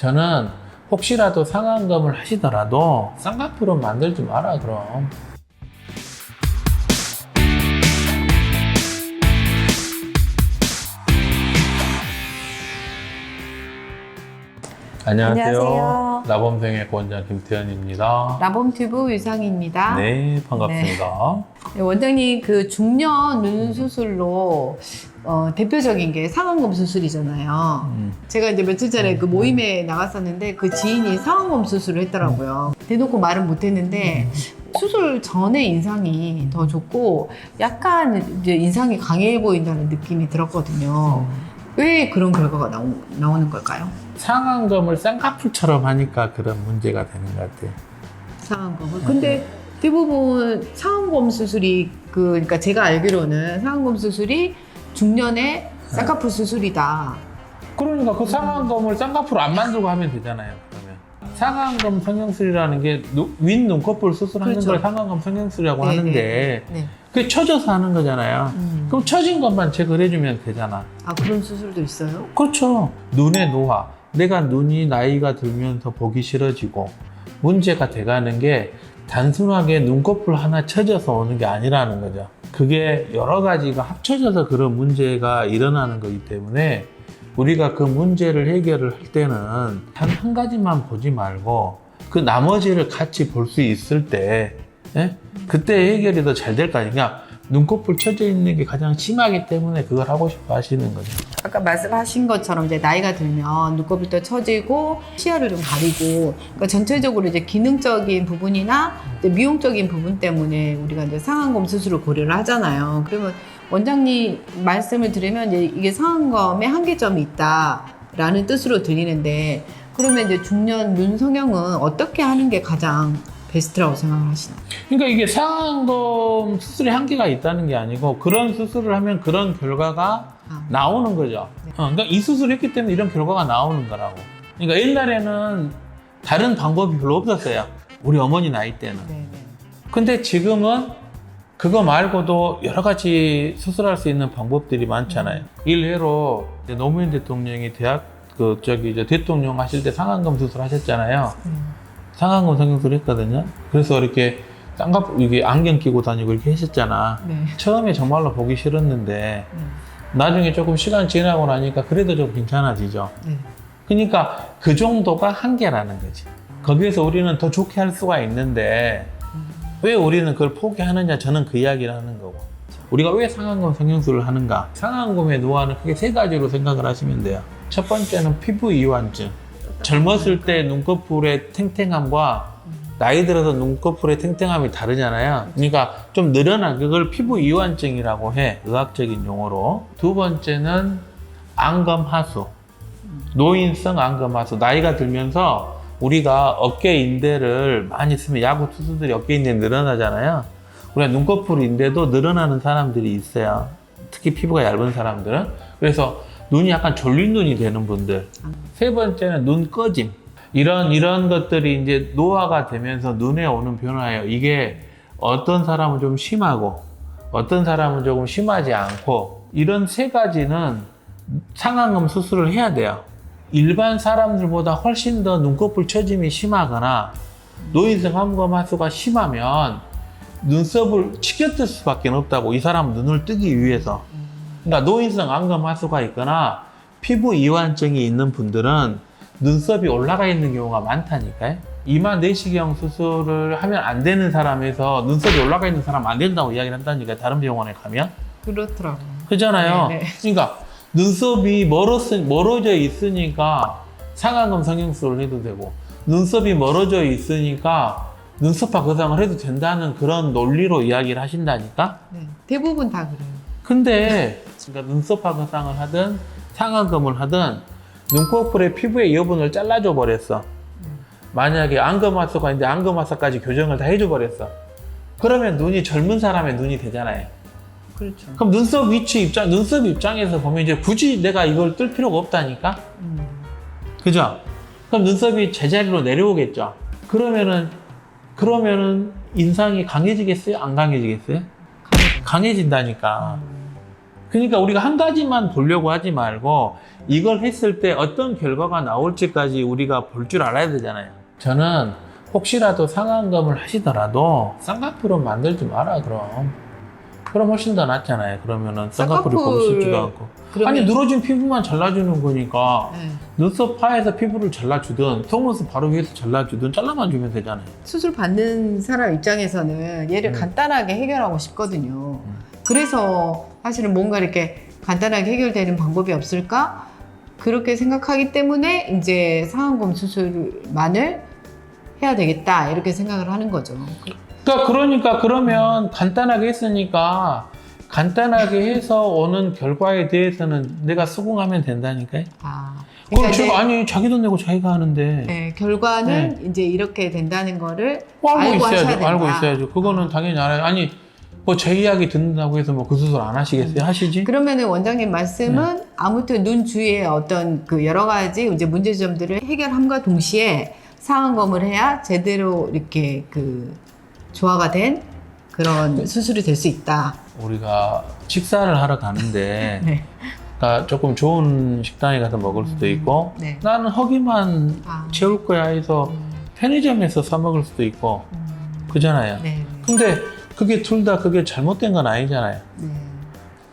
저는 혹시라도 상한검을 하시더라도 쌍꺼풀은 만들지 마라 그럼. 안녕하세요. 안녕하세요. 나범생의 원장 김태현입니다. 라봄튜브 유상입니다. 네, 반갑습니다. 네, 원장님 그 중년 눈 수술로 어, 대표적인 게 상안검 수술이잖아요. 음, 제가 이제 며칠 전에 그 모임에 나갔었는데 그 지인이 상안검 수술을 했더라고요. 대놓고 말은 못했는데 수술 전에 인상이 더 좋고 약간 이제 인상이 강해 보인다는 느낌이 들었거든요. 왜 그런 결과가 나오, 나오는 걸까요? 상한검을 쌍꺼풀처럼 하니까 그런 문제가 되는 것 같아요. 상안검을. 근데 대부분 상안검 수술이 그 그러니까 제가 알기로는 상안검 수술이 중년의 쌍꺼풀 수술이다. 그러니까 그 상한검을 쌍꺼풀 안 만들고 하면 되잖아요. 그러면 상한검 성형술이라는 게윗 눈꺼풀 수술하는 그렇죠. 걸 상한검 성형술이라고 네, 하는데 네. 그게 쳐져서 하는 거잖아요. 음. 그럼 쳐진 것만 제거를 해주면 되잖아. 아 그런 수술도 있어요? 그렇죠. 눈의 노화. 내가 눈이 나이가 들면서 보기 싫어지고 문제가 돼가는 게 단순하게 눈꺼풀 하나 쳐져서 오는 게 아니라는 거죠. 그게 여러 가지가 합쳐져서 그런 문제가 일어나는 거기 때문에 우리가 그 문제를 해결을 할 때는 단 한 가지만 보지 말고 그 나머지를 같이 볼 수 있을 때 예? 그때 해결이 더 잘 될 거 아니냐. 눈꺼풀 쳐져 있는 게 가장 심하기 때문에 그걸 하고 싶어 하시는 거죠. 아까 말씀하신 것처럼 이제 나이가 들면 눈꺼풀도 처지고 시야를 좀 가리고 그러니까 전체적으로 이제 기능적인 부분이나 이제 미용적인 부분 때문에 우리가 이제 상안검 수술을 고려를 하잖아요. 그러면 원장님 말씀을 들으면 이제 이게 상안검에 한계점이 있다라는 뜻으로 들리는데 그러면 이제 중년 눈 성형은 어떻게 하는 게 가장 베스트라고 생각하시나요? 그러니까 이게 상안검 수술에 한계가 있다는 게 아니고 그런 수술을 하면 그런 결과가 아. 나오는 거죠. 네. 어, 그러니까 이 수술을 했기 때문에 이런 결과가 나오는 거라고. 그러니까 옛날에는 다른 방법이 별로 없었어요. 우리 어머니 나이 때는. 네 네. 근데 지금은 그거 말고도 여러 가지 수술할 수 있는 방법들이 많잖아요. 일례로 노무현 대통령이 대학 그 저기 이제 대통령 하실 때 상안검 수술 하셨잖아요. 음. 상안검 성형술 했거든요. 그래서 이렇게 쌍꺼풀 이게 안경 끼고 다니고 이렇게 하셨잖아. 네. 처음에 정말로 보기 싫었는데 음. 나중에 조금 시간 지나고 나니까 그래도 좀 괜찮아지죠. 네. 그러니까 그 정도가 한계라는 거지. 거기에서 우리는 더 좋게 할 수가 있는데 왜 우리는 그걸 포기하느냐 저는 그 이야기를 하는 거고 우리가 왜 상안검 성형술을 하는가 상안검의 노화는 크게 세 가지로 생각을 하시면 돼요 첫 번째는 피부 이완증 젊었을 때 눈꺼풀의 탱탱함과 나이 들어서 눈꺼풀의 탱탱함이 다르잖아요 그러니까 좀 늘어난 그걸 피부 이완증이라고 해 의학적인 용어로 두 번째는 안검하수 노인성 안검하수 나이가 들면서 우리가 어깨 인대를 많이 쓰면 야구 투수들이 어깨 인대 늘어나잖아요. 우리가 눈꺼풀 인대도 늘어나는 사람들이 있어요. 특히 피부가 얇은 사람들은. 그래서 눈이 약간 졸린 눈이 되는 분들. 세 번째는 눈 꺼짐. 이런 이런 것들이 이제 노화가 되면서 눈에 오는 변화예요. 이게 어떤 사람은 좀 심하고 어떤 사람은 조금 심하지 않고 이런 세 가지는 상안검 수술을 해야 돼요. 일반 사람들보다 훨씬 더 눈꺼풀 처짐이 심하거나 노인성 안검하수가 심하면 눈썹을 치켜뜰 수밖에 없다고 이 사람 눈을 뜨기 위해서 그러니까 노인성 안검하수가 있거나 피부 이완증이 있는 분들은 눈썹이 올라가 있는 경우가 많다니까요 이마 내시경 수술을 하면 안 되는 사람에서 눈썹이 올라가 있는 사람 안 된다고 이야기를 한다니까 다른 병원에 가면 그렇더라고요. 그잖아요. 네, 네. 그러니까 눈썹이 멀었, 멀어져 있으니까 상안검 성형술을 해도 되고 눈썹이 멀어져 있으니까 눈썹화 거상을 해도 된다는 그런 논리로 이야기를 하신다니까. 네. 대부분 다 그래요. 근데 그러니까 눈썹화 거상을 하든 상안검을 하든 눈꺼풀의 피부의 여분을 잘라줘 버렸어. 만약에 안검하수가 있는데 안검하수까지 교정을 다 해줘 버렸어. 그러면 눈이 젊은 사람의 눈이 되잖아요. 그렇죠. 그럼 눈썹 위치 입장, 눈썹 입장에서 보면 이제 굳이 내가 이걸 뜰 필요가 없다니까? 음. 그죠? 그럼 눈썹이 제자리로 내려오겠죠? 그러면은, 그러면은 인상이 강해지겠어요? 안 강해지겠어요? 강해진다니까. 음. 그러니까 우리가 한 가지만 보려고 하지 말고 이걸 했을 때 어떤 결과가 나올지까지 우리가 볼 줄 알아야 되잖아요. 저는 혹시라도 상한검을 하시더라도 쌍꺼풀은 만들지 마라 그럼. 그럼 훨씬 더 낫잖아요. 그러면은 쌍꺼풀이 쌍꺼풀- 거기 쉽지도 않고. 그러면 아니 늘어진 피부만 잘라주는 거니까 네. 눈썹 파에서 피부를 잘라주든 속눈썹 바로 위에서 잘라주든 잘라만 주면 되잖아요. 수술 받는 사람 입장에서는 얘를 음. 간단하게 해결하고 싶거든요. 그래서 사실은 뭔가 이렇게 간단하게 해결되는 방법이 없을까? 그렇게 생각하기 때문에 이제 상안검 수술만을 해야 되겠다 이렇게 생각을 하는 거죠. 그러니까 그러니까 그러면 간단하게 했으니까 간단하게 해서 오는 결과에 대해서는 내가 수긍하면 된다니까요. 아, 그럼 그러니까 제가 아니 자기 돈 내고 자기가 하는데 네, 결과는 이제 이렇게 된다는 거를 뭐 알고, 알고 하셔야 있어야죠. 된다. 알고 있어야죠. 그거는 당연히 알아요. 아니 뭐 제 이야기 듣는다고 해서 뭐 그 수술 안 하시겠어요? 하시지? 그러면은 원장님 말씀은 네. 아무튼 눈 주위에 어떤 그 여러 가지 이제 문제점들을 해결함과 동시에 상안검을 해야 제대로 이렇게 그 조화가 된 그런 수술이 될 수 있다. 우리가 식사를 하러 가는데 네. 그러니까 조금 좋은 식당에 가서 먹을 수도 있고 네. 나는 허기만 아. 채울 거야 해서 음, 편의점에서 사 먹을 수도 있고 음, 그잖아요. 네. 근데 그게 둘 다 그게 잘못된 건 아니잖아요. 네.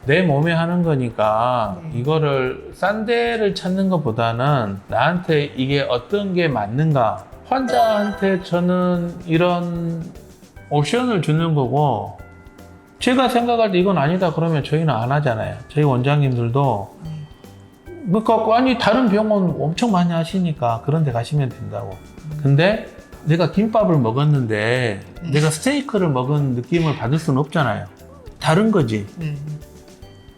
내 몸에 하는 거니까 네. 이거를 싼 데를 찾는 것보다는 나한테 이게 어떤 게 맞는가 환자한테 저는 이런 옵션을 주는 거고 제가 생각할 때 이건 아니다 그러면 저희는 안 하잖아요 저희 원장님들도 그러니까 아니 다른 병원 엄청 많이 하시니까 그런 데 가시면 된다고 근데 내가 김밥을 먹었는데 네. 내가 스테이크를 먹은 느낌을 받을 수는 없잖아요 다른 거지 네.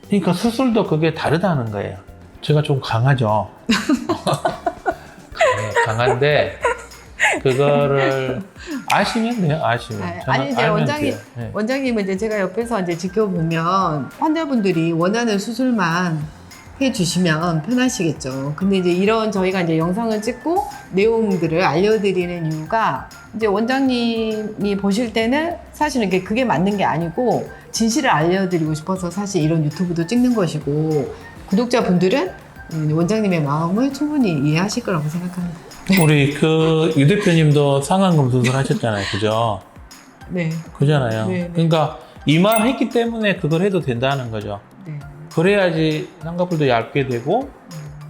그러니까 수술도 그게 다르다는 거예요. 제가 좀 강하죠. 강한데 그거를 아시면 돼요. 아시면. 아, 아니, 이제 돼요. 네. 원장님은 이제 제가 옆에서 이제 지켜보면 환자분들이 원하는 수술만 해주시면 편하시겠죠. 근데 이제 이런 저희가 이제 영상을 찍고 내용들을 알려드리는 이유가 이제 원장님이 보실 때는 사실은 그게 맞는 게 아니고 진실을 알려드리고 싶어서 사실 이런 유튜브도 찍는 것이고 구독자분들은 음, 원장님의 마음을 충분히 이해하실 거라고 생각합니다. 우리 그 유 대표님도 상안검 수술 하셨잖아요. 그죠? 네. 그잖아요. 네, 네. 그러니까 이만 했기 때문에 그걸 해도 된다는 거죠. 네. 그래야지 쌍꺼풀도 얇게 되고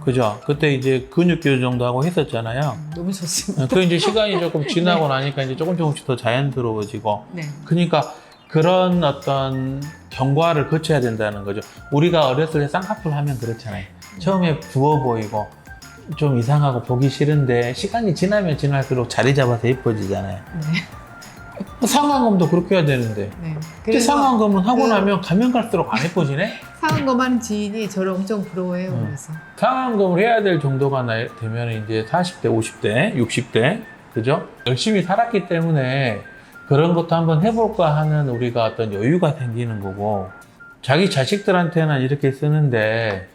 그죠? 그때 이제 근육 교정 정도 하고 했었잖아요. 너무 좋습니다. 그 이제 시간이 조금 지나고 나니까 이제 조금 조금씩 더 자연스러워지고 네. 그러니까 그런 어떤 경과를 거쳐야 된다는 거죠. 우리가 어렸을 때 쌍꺼풀 하면 그렇잖아요. 처음에 부어 보이고 좀 이상하고 보기 싫은데 시간이 지나면 지날수록 자리 잡아서 예뻐지잖아요. 네. 상안검도 그렇게 해야 되는데. 네. 근데 상안검은 하고 그- 나면 가면 갈수록 안 예뻐지네? 상한검 하는 지인이 저를 엄청 부러워해요. 음. 그래서 상안검을 해야 될 정도가 나- 되면 이제 40대, 50대, 60대, 그죠? 열심히 살았기 때문에 그런 것도 한번 해볼까 하는 우리가 어떤 여유가 생기는 거고, 자기 자식들한테는 이렇게 쓰는데,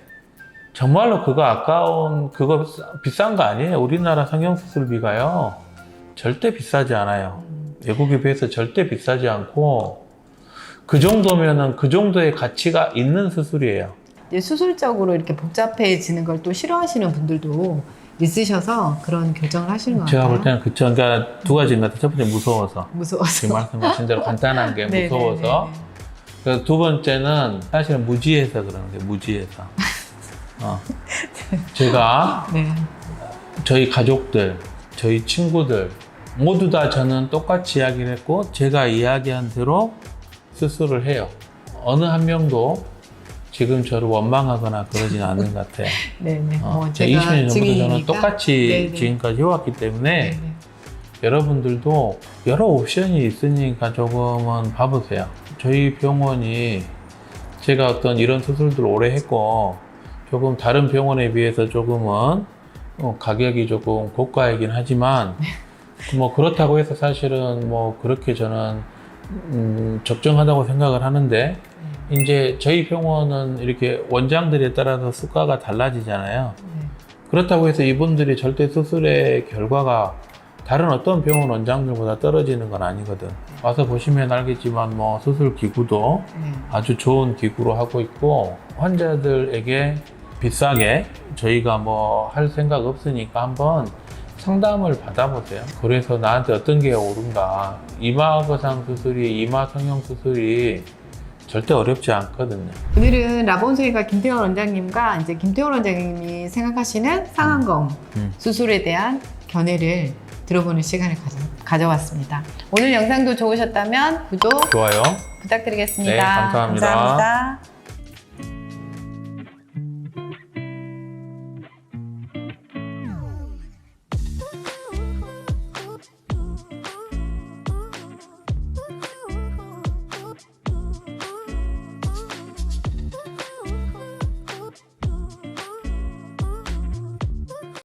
정말로 그거 아까운, 그거 싸- 비싼 거 아니에요. 우리나라 성형수술비가요. 절대 비싸지 않아요. 외국에 비해서 절대 비싸지 않고, 그 정도면은 그 정도의 가치가 있는 수술이에요. 이제 수술적으로 이렇게 복잡해지는 걸 또 싫어하시는 분들도 있으셔서 그런 결정을 하시는 것 제가 같아요. 볼 때는 그쵸. 그러니까 두 가지인 것 같아요. 첫 번째 무서워서. 무서워서. 지금 말씀하신 대로 간단한 게 네, 무서워서. 네, 그두 번째는 사실은 무지해서 거예요. 무지해서. 어. 제가 네. 네. 저희 가족들, 저희 친구들 모두 다 저는 똑같이 이야기를 했고 제가 이야기한 대로 수술을 해요. 어느 한 명도 지금 저를 원망하거나 그러진 않는 것 같아요. 네, 네. 어, 뭐 제가 20년 전부터 저는. 똑같이 네, 네. 지금까지 해왔기 때문에 네, 네. 여러분들도 여러 옵션이 있으니까 조금은 봐보세요. 저희 병원이 제가 어떤 이런 수술들을 오래 했고 조금 다른 병원에 비해서 조금은 어, 가격이 조금 고가이긴 하지만 뭐 그렇다고 해서 사실은 뭐 그렇게 저는 음, 적정하다고 생각을 하는데 이제 저희 병원은 이렇게 원장들에 따라서 수가가 달라지잖아요. 네. 그렇다고 해서 이분들이 절대 수술의 결과가 다른 어떤 병원 원장들보다 떨어지는 건 아니거든. 와서 보시면 알겠지만 뭐 수술 기구도 네. 아주 좋은 기구로 하고 있고 환자들에게 비싸게 저희가 뭐 할 생각 없으니까 한번 상담을 받아보세요. 그래서 나한테 어떤 게 오른가. 이마 거상 수술이 이마 성형 수술이 절대 어렵지 않거든요. 오늘은 라본소이가 김태원 원장님과 이제 김태원 원장님이 생각하시는 상안검 음. 수술에 대한 견해를 들어보는 시간을 가져, 가져왔습니다. 오늘 영상도 좋으셨다면 구독 좋아요. 부탁드리겠습니다. 네, 감사합니다. 감사합니다.